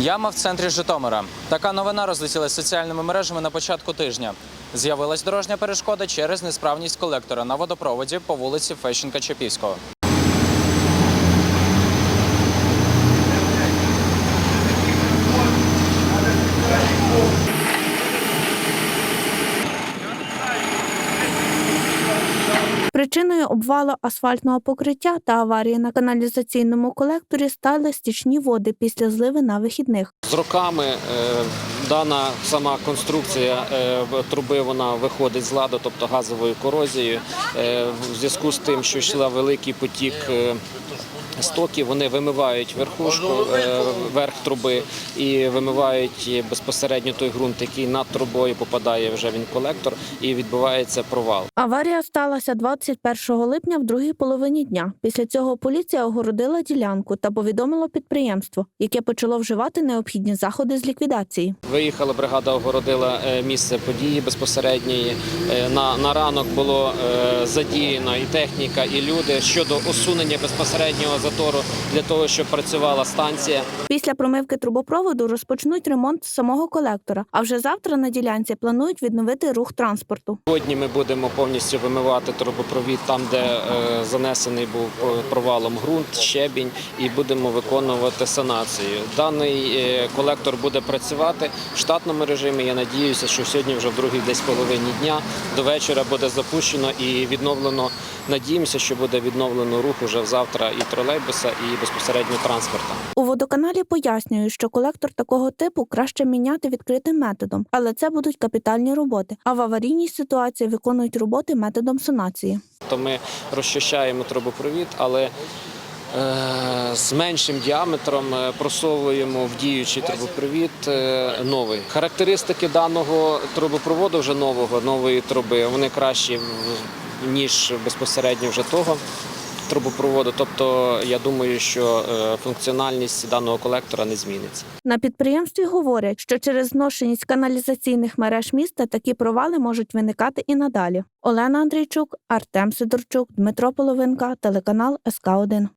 Яма в центрі Житомира. Така новина розлетілася соціальними мережами на початку тижня. З'явилась дорожня перешкода через несправність колектора на водопроводі по вулиці Фещенка Причиною обвалу асфальтного покриття та аварії на каналізаційному колекторі стали стічні води після зливи на вихідних. З роками е, дана сама конструкція е, труби вона виходить з ладу, тобто газовою корозією. Е, в зв'язку з тим, що йшла великий потік. Стоків вони вимивають верхушку, е, верх труби і вимивають безпосередньо той ґрунт, який над трубою попадає вже він в колектор, і відбувається провал. Аварія сталася 21 липня в другій половині дня. Після цього поліція огородила ділянку та повідомила підприємство, яке почало вживати необхідні заходи з ліквідації. Виїхала бригада, огородила е, місце події безпосередньої. Е, На, на ранок було задіяно і техніка, і люди щодо усунення безпосереднього затору для того, щоб працювала станція. Після промивки трубопроводу розпочнуть ремонт самого колектора. А вже завтра на ділянці планують відновити рух транспорту. Сьогодні ми будемо повністю вимивати трубопровід там, де е, занесений був е, провалом ґрунт, щебінь, і будемо виконувати санацію. Даний е, колектор буде працювати в штатному режимі. Я надіюся, що сьогодні, вже в другій десь половині дня до вечора буде запущено і відновлено. Надіємося, що буде відновлено рух уже завтра і тролейбуса, і безпосередньо транспорта. У водоканалі пояснюють, що колектор такого типу краще міняти відкритим методом, але це будуть капітальні роботи. А в аварійній ситуації виконують роботи методом сонації. То ми розчищаємо трубопровід, але е, з меншим діаметром е, просовуємо в діючий трубопровід е, новий. Характеристики даного трубопроводу вже нового, нової труби, вони кращі ніж безпосередньо вже того. Трубопроводу, тобто я думаю, що е, функціональність даного колектора не зміниться. На підприємстві говорять, що через зношеність каналізаційних мереж міста такі провали можуть виникати і надалі. Олена Андрійчук, Артем Сидорчук, Дмитро Половинка, телеканал СК 1